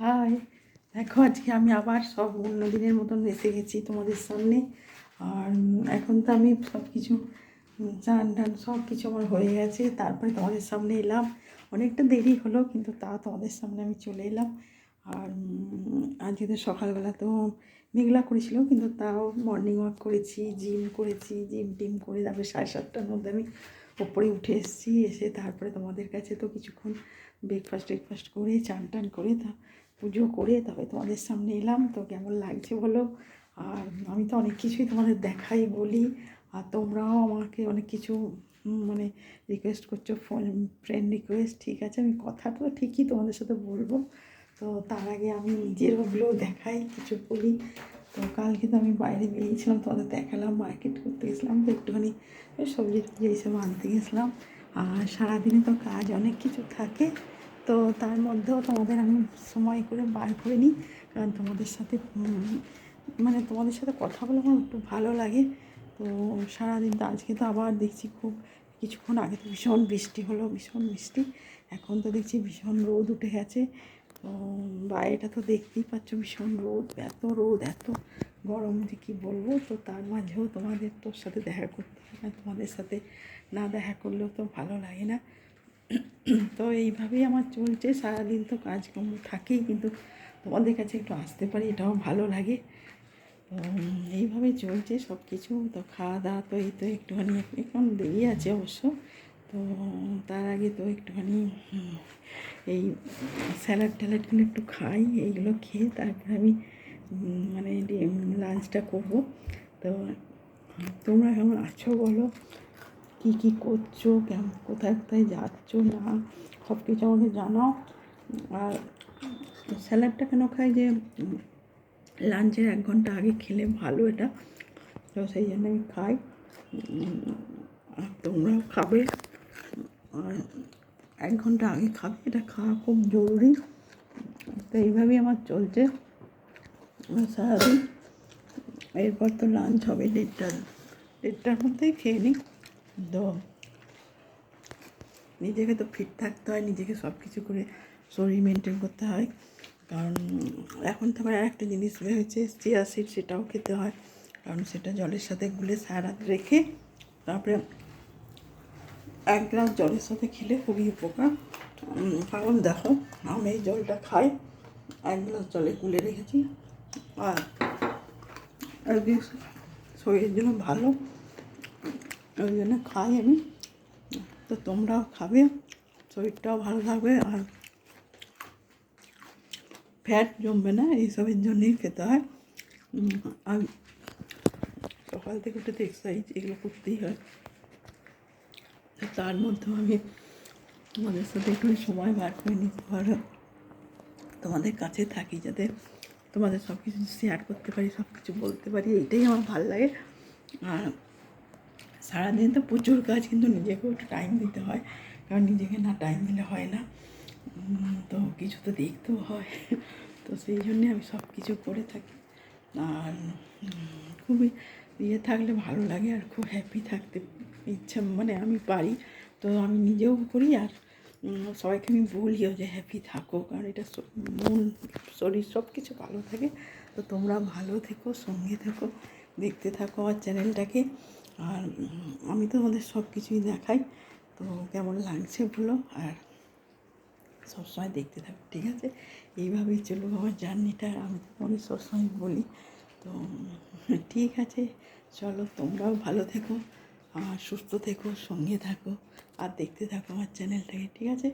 High. দেখো, আজকে আমি আবার সব অন্য দিনের মতন এসে গেছি তোমাদের সামনে। আর এখন তো আমি সব কিছু চান টান সব কিছু আমার হয়ে গেছে। তারপরে তোমাদের সামনে এলাম। অনেকটা দেরি হলো, কিন্তু তা তোমাদের সামনে আমি চলে এলাম। আর আজকে তো সকালবেলা তো মেঘলা করেছিল, কিন্তু তাও মর্নিং ওয়াক করেছি জিম করেছি জিম টিম করে তারপরে সাড়ে সাতটার মধ্যে আমি ওপরে উঠে এসেছি। এসে তারপরে তোমাদের কাছে তো কিছুক্ষণ ব্রেকফাস্ট ব্রেকফাস্ট করে, চান টান করে তা পুজো করে তবে তোমাদের সামনে এলাম, তো কেমন লাগছে বলো? আর আমি তো অনেক কিছুই তোমাদের দেখাই বলি, আর তোমরাও আমাকে অনেক কিছু মানে রিকোয়েস্ট করছ, ফোন ফ্রেন্ড রিকোয়েস্ট ঠিক আছে? আমি কথাটা তো ঠিকই তোমাদের সাথে বলব। তো তার আগে আমি নিজের ওগুলো দেখাই, কিছু বলি। তো কালকে তো আমি বাইরে বেরিয়েছিলাম, তোমাদের দেখালাম মার্কেট করতে গেছিলাম, তো একটুখানি সবজি টবজি এইসব আনতে গেছিলাম। আর সারাদিনে তো কাজ, অনেক কিছু থাকে। তো তার মধ্যেও তোমাদের আমি সময় করে বার করে নিই, কারণ তোমাদের সাথে মানে তোমাদের সাথে কথা বলে আমার একটু ভালো লাগে। তো সারাদিন তো আজকে তো আবার দেখছি খুব কিছুক্ষণ আগে তো ভীষণ বৃষ্টি হলো, ভীষণ বৃষ্টি। এখন তো দেখছি ভীষণ রোদ উঠে গেছে। তো বাইরেটা তো দেখতেই পাচ্ছ ভীষণ রোদ, এত রোদ, এত গরম, যে কী বলব? তো তার মাঝেও তোমাদের তোর সাথে দেখা করতে না তোমাদের সাথে না দেখা করলেও তো ভালো লাগে না। তো এইভাবেই আমার চলছে, সারাদিন তো কাজকর্ম থাকেই, কিন্তু তোমাদের কাছে একটু আসতে পারি, এটাও ভালো লাগে। তো এইভাবেই চলছে সব কিছু তো খাওয়া দাওয়া তো এই তো একটুখানি, এখন দেরি আছে অবশ্য। তো, তার আগে তো একটুখানি এই স্যালাড ট্যালাডগুলো একটু খাই, এইগুলো খেয়ে তারপরে আমি মানে লাঞ্চটা করব। তো, তোমরা কেমন আছো বলো? কী কী করছ কেমন কোথায় কোথায় যাচ্ছো, না সব কিছু আমাকে জানাও। আর স্যালাডটা কেন খাই যে, লাঞ্চের এক ঘণ্টা আগে খেলে ভালো এটা। তো সেই জন্য আমি খাই। আর তোমরাও খাবে। আর এক ঘণ্টা আগে খাবে, এটা খাওয়া খুব জরুরি। তো এইভাবেই আমার চলছে। সারাদিন। এরপর তো লাঞ্চ হবে দেড়টার দেড়টার মধ্যেই খেয়ে নিই। তো নিজেকে তো ফিট থাকতে হয়, নিজেকে সব কিছু করে শরীর মেনটেন করতে হয়। কারণ এখন তো আবার একটা জিনিস হয়েছে চিয়া সেটাও খেতে হয়। কারণ সেটা জলের সাথে গুলে সারা রেখে তারপরে এক গ্লাস জলের সাথে খেলে খুবই উপকার। কারণ দেখো, আমি এই জলটা খাই, এক গ্লাস জলে গুলে রেখেছি। আর শরীরের জন্য ভালো। ওই জন্য খাই আমি। তো তোমরাও খাবে, শরীরটাও ভালো থাকবে আর ফ্যাট জমবে না, এইসবের জন্যই খেতে হয়। আর সকাল থেকে উঠে তো এক্সারসাইজ এগুলো করতেই হয়। তার মধ্যেও আমি তোমাদের সাথে একটু সময় বার করে নিতে পারো। তোমাদের কাছে থাকি যাতে তোমাদের সব কিছু শেয়ার করতে পারি সব কিছু বলতে পারি, এইটাই আমার ভালো লাগে। আর সারাদিন তো প্রচুর কাজ, কিন্তু নিজেকেও একটু টাইম দিতে হয়। কারণ নিজেকে না টাইম দিলে হয় না। তো কিছু তো দেখতেও হয়। তো সেই জন্যে আমি সব কিছু করে থাকি। আর খুবই ইয়ে থাকলে ভালো লাগে আর খুব হ্যাপি থাকতে ইচ্ছা মানে আমি পারি। তো আমি নিজেও করি আর সবাইকে আমি বলিও যে হ্যাপি থাকো। কারণ এটা মন, শরীর সব কিছু ভালো থাকে। তো তোমরা ভালো থেকো, সঙ্গে থেকো, দেখতে থাকো আমার চ্যানেলটাকে আর আমি তো তোমাদের সব কিছুই দেখাই। তো কেমন লাগছে বলো? আর সবসময় দেখতে থাকো, ঠিক আছে? এইভাবেই চলুক আমার জার্নিটা, আমি তো তোমাদের সবসময় বলি। তো ঠিক আছে, চলো, তোমরাও ভালো থেকো, আর সুস্থ থেকো, সঙ্গে থাকো, আর দেখতে থাকো আমার চ্যানেলটাকে, ঠিক আছে?